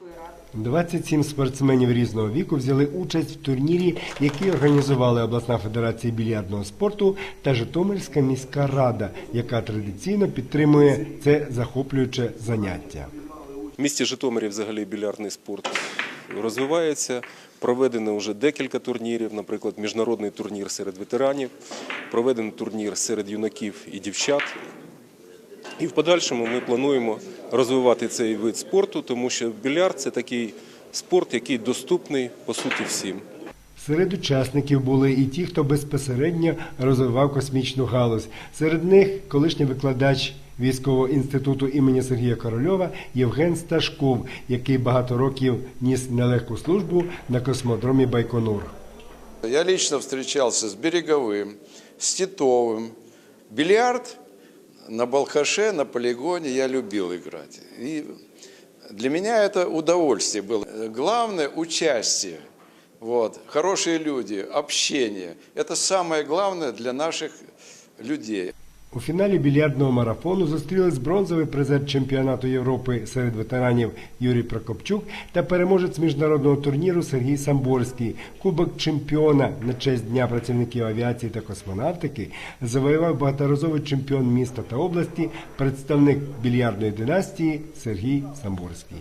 міської ради. 27 спортсменів різного віку взяли участь в турнірі, який організували обласна федерація більярдного спорту та Житомирська міська рада, яка традиційно підтримує це захоплююче заняття. В місті Житомирі взагалі більярдний спорт розвивається. Проведено вже декілька турнірів, наприклад, міжнародний турнір серед ветеранів, проведений турнір серед юнаків і дівчат. І в подальшому ми плануємо розвивати цей вид спорту, тому що більярд це такий спорт, який доступний по суті всім. Серед учасників були і ті, хто безпосередньо розвивав космічну галузь. Серед них колишній викладач військового інституту імені Сергія Корольова Євген Сташков, який багато років ніс нелегку службу на космодромі Байконур. Я лично встречался с Береговым, с Титовым. Бильярд на Балхаше, на полигоне я любил играть. И для меня это удовольствие было. Главное – участие. Вот. Хорошие люди, общение. Это самое главное для наших людей. У фіналі більярдного марафону зустрілись бронзовий призер чемпіонату Європи серед ветеранів Юрій Прокопчук та переможець міжнародного турніру Сергій Самборський. Кубок чемпіона на честь Дня працівників авіації та космонавтики завоював багаторазовий чемпіон міста та області, представник більярдної династії Сергій Самборський.